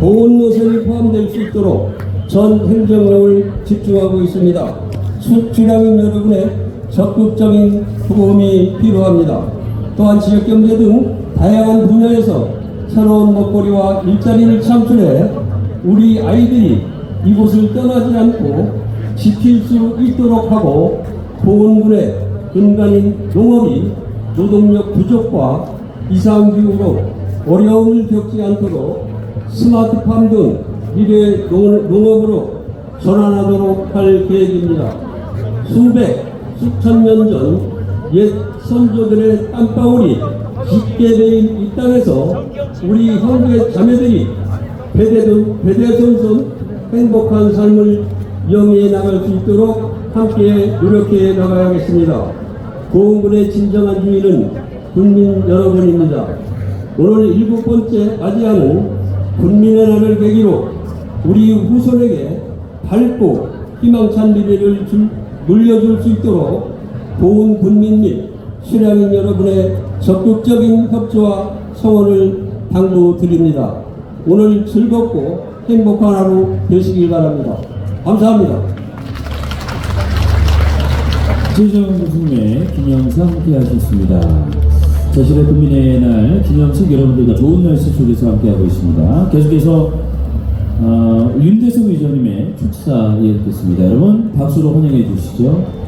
보훈 노선이 포함될 수 있도록 전 행정력을 집중하고 있습니다. 수출량인 여러분의 적극적인 도움이 필요합니다. 또한 지역경제 등 다양한 분야에서 새로운 먹거리와 일자리를 창출해 우리 아이들이 이곳을 떠나지 않고 지킬 수 있도록 하고 보훈군의 근간인 농업이 노동력 부족과 이상기후로 어려움을 겪지 않도록 스마트팜 등 미래 농- 농업으로 전환하도록 할 계획입니다. 수백, 수천 년 전 옛 선조들의 땀방울이 짙게 배인 이 땅에서 우리 형제 자매들이 배대손, 배대손손 행복한 삶을 영위해 나갈 수 있도록 함께 노력해 나가야겠습니다. 보훈군의 진정한 주인은 국민 여러분입니다. 오늘 일곱 번째 맞이하는 국민의 날을 계기로 우리 후손에게 밝고 희망찬 미래를 줄- 물려줄 수 있도록 보훈 군민 및 수량인 여러분의 적극적인 협조와 성원을 당부드립니다. 오늘 즐겁고 행복한 하루 되시길 바랍니다. 감사합니다. 최정 교수님의 기념사 함께 하셨습니다. 자신의 국민의 날 기념식 여러분들과 좋은 날씨 속에서 함께하고 있습니다. 계속해서 어, 윤대성 의장님의 축사 이어듣겠습니다. 여러분 박수로 환영해 주시죠.